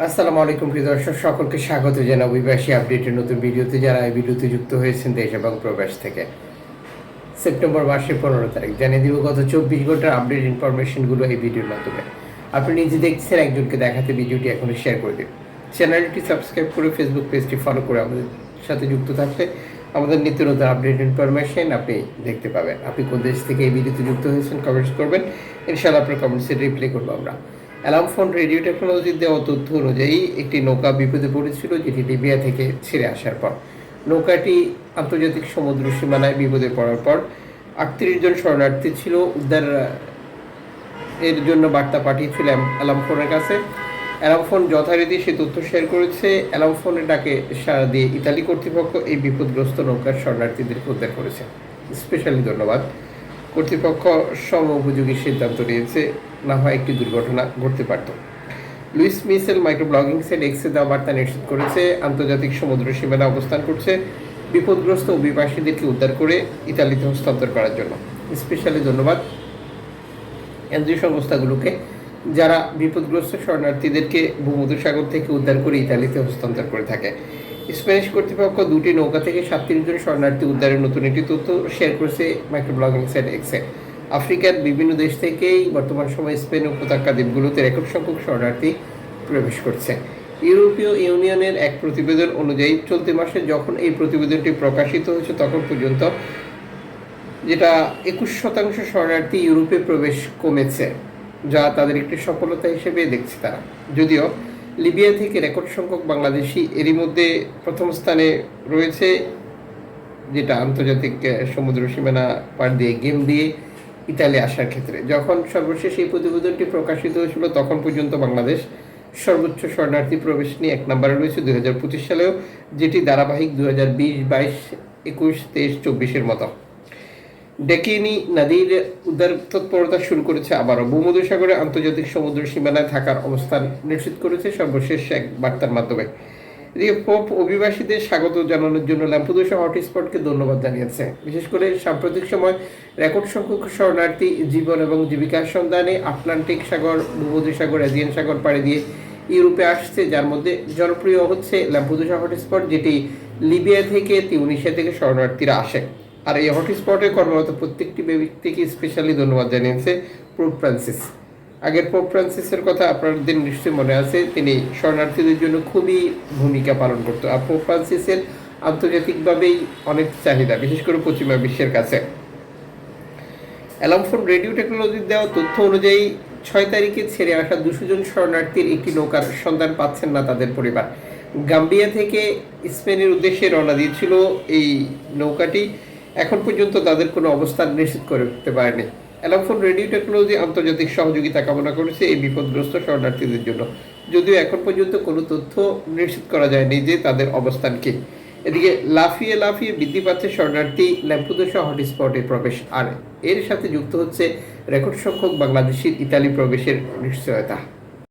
আসসালামু আলাইকুম, প্রিয় দর্শক। সকলকে স্বাগত জানাই অভিবাসী আপডেটের নতুন ভিডিওতে যারা এই ভিডিওতে যুক্ত হয়েছেন দেশ এবং প্রবাস থেকে। সেপ্টেম্বর মাসের পনেরো তারিখ। জানিয়ে দিব, গত চব্বিশ ঘণ্টার আপডেট ইনফরমেশনগুলো এই ভিডিওর মাধ্যমে। আপনি নিজে দেখছেন, একজনকে দেখাতে ভিডিওটি এখনই শেয়ার করে দিন। চ্যানেলটি সাবস্ক্রাইব করে ফেসবুক পেজটি ফলো করে আমাদের সাথে যুক্ত থাকলে আমাদের নিত্য নতুন আপডেট ইনফরমেশন আপনি দেখতে পাবেন। আপনি কোন দেশ থেকে এই ভিডিওতে যুক্ত হয়েছেন কমেন্টস করবেন। ইনশাআল্লাহ আপনার কমেন্টসে রিপ্লাই করব আমরা। অ্যালার্ম ফোন, রেডিও টেকনোলজির দেওয়া তথ্য অনুযায়ী একটি নৌকা বিপদে পড়েছিল, যেটি লিবিয়া থেকে ছেড়ে আসার পর। নৌকাটি আন্তর্জাতিক সমুদ্র সীমানায় বিপদে পড়ার পর আটত্রিশ জন শরণার্থী ছিল। উদ্ধার, এর জন্য বার্তা পাঠিয়েছিল অ্যালার্ম ফোনের কাছে। অ্যালার্ম ফোন যথারীতি সে তথ্য শেয়ার করেছে। অ্যালার্ম ফোনের ডাকে সাড়া দিয়ে ইতালি কর্তৃপক্ষ এই বিপদগ্রস্ত নৌকার শরণার্থীদেরকে উদ্ধার করেছে। স্পেশালি ধন্যবাদ। কর্তৃপক্ষ সম উপযোগী সিদ্ধান্ত নিয়েছে, না হয় একটি দুর্ঘটনা ঘটতে পারত। Louis Michel micro blogging site এক্সে দেওয়া বার্তা নিশ্চিত করেছে, আন্তর্জাতিক সমুদ্র সীমানা অবস্থান করছে, বিপদগ্রস্ত অভিবাসীদেরকে উদ্ধার করে ইতালিতে হস্তান্তর করার জন্য। স্পেশালি ধন্যবাদ এনজিও সংস্থাগুলোকে, যারা বিপদগ্রস্ত শরণার্থীদেরকে ভূমধ্যসাগর থেকে উদ্ধার করে ইতালিতে হস্তান্তর করে থাকে। স্প্যানিশ কর্তৃপক্ষ দুটি নৌকা থেকে সাতত্রিশ জন শরণার্থী উদ্ধারের নতুন একটি তথ্য শেয়ার করেছে মাইক্রো ব্লগিং সাইট এক্সে আফ্রিকার বিভিন্ন দেশ থেকেই বর্তমান সময়ে স্পেন উপত্যকা দ্বীপগুলোতে রেকর্ড সংখ্যক শরণার্থী প্রবেশ করছে। ইউরোপীয় ইউনিয়নের এক প্রতিবেদন অনুযায়ী চলতি মাসে যখন এই প্রতিবেদনটি প্রকাশিত হয়েছে তখন পর্যন্ত যেটা একুশ শতাংশ শরণার্থী ইউরোপে প্রবেশ কমেছে, যা তাদের একটি সফলতা হিসেবে দেখছে তারা। যদিও লিবিয়া থেকে রেকর্ড সংখ্যক বাংলাদেশি এরই মধ্যে প্রথম স্থানে রয়েছে, যেটা আন্তর্জাতিক সমুদ্র সীমানা পার দিয়ে গেম দিয়ে ইতালি আসার ক্ষেত্রে। যখন সর্বশেষ এই প্রতিবেদনটি প্রকাশিত হয়েছিল, তখন পর্যন্ত বাংলাদেশ সর্বোচ্চ শরণার্থী প্রবেশ নিয়ে এক নম্বরে রয়েছে দুই হাজার পঁচিশ সালেও, যেটি ধারাবাহিক দুই হাজার বিশ, বাইশ, একুশ, তেইশ, চব্বিশের মতো। ডেকিনি নদীর উদ্ধার তৎপরতা শুরু করেছে আবারও। ভূমধ্যসাগরে আন্তর্জাতিক সমুদ্র সীমানায় থাকার অবস্থান নিশ্চিত করেছে সর্বশেষ এক বার্তার মাধ্যমে। এদিকে পোপ অভিবাসীদের স্বাগত জানানোর জন্য ল্যাম্পুদোসা হটস্পটকে ধন্যবাদ জানিয়েছে। বিশেষ করে সাম্প্রতিক সময় রেকর্ড সংখ্যক শরণার্থী জীবন এবং জীবিকার সন্ধানে আটলান্টিক সাগর, ভূমধ্যসাগর, এজিয়ান সাগর পাড়ি দিয়ে ইউরোপে আসছে, যার মধ্যে জনপ্রিয় হচ্ছে ল্যাম্পুদোসা হটস্পট, যেটি লিবিয়া থেকে তিউনিশিয়া থেকে শরণার্থীরা আসে। আর এই হটস্পটে কর্মরত প্রত্যেকটি ব্যক্তিকে স্পেশালি ধন্যবাদ জানিয়েছে পোপ ফ্রান্সিস আগের পোপ ফ্রান্সিসের কথা আপনাদের নিশ্চয়ই মনে আছে, তিনি শরণার্থীদের জন্য খুবই ভূমিকা পালন করতো। আর পোপ ফ্রান্সিসের আন্তর্জাতিকভাবেই অনেক চাহিদা, বিশেষ করে পশ্চিমা বিশ্বের কাছে। অ্যালার্ম ফোন রেডিও টেকনোলজির দেওয়া তথ্য অনুযায়ী, ছয় তারিখে ছেড়ে আসা দুশো জন শরণার্থীর একটি নৌকার সন্ধান পাচ্ছেন না তাদের পরিবার। গাম্বিয়া থেকে স্পেনের উদ্দেশ্যে রওনা দিয়েছিল এই নৌকাটি। এখন পর্যন্ত তাদের কোনো অবস্থান নিশ্চিত করে উঠতে পারেনি। অ্যালার্ম ফোন, রেডিও টেকনোলজি, আন্তর্জাতিক সহযোগিতা কামনা করেছে এই বিপদগ্রস্ত শরণার্থীদের জন্য। যদিও এখন পর্যন্ত কোনো তথ্য নিশ্চিত করা যায়নি যে তাদের অবস্থান কি। এদিকে লাফিয়ে লাফিয়ে বৃদ্ধি পাচ্ছে শরণার্থী ল্যাম্পুদোসা হটস্পটে প্রবেশ, আর এর সাথে যুক্ত হচ্ছে রেকর্ড সংখ্যক বাংলাদেশির ইতালি প্রবেশের নিশ্চয়তা।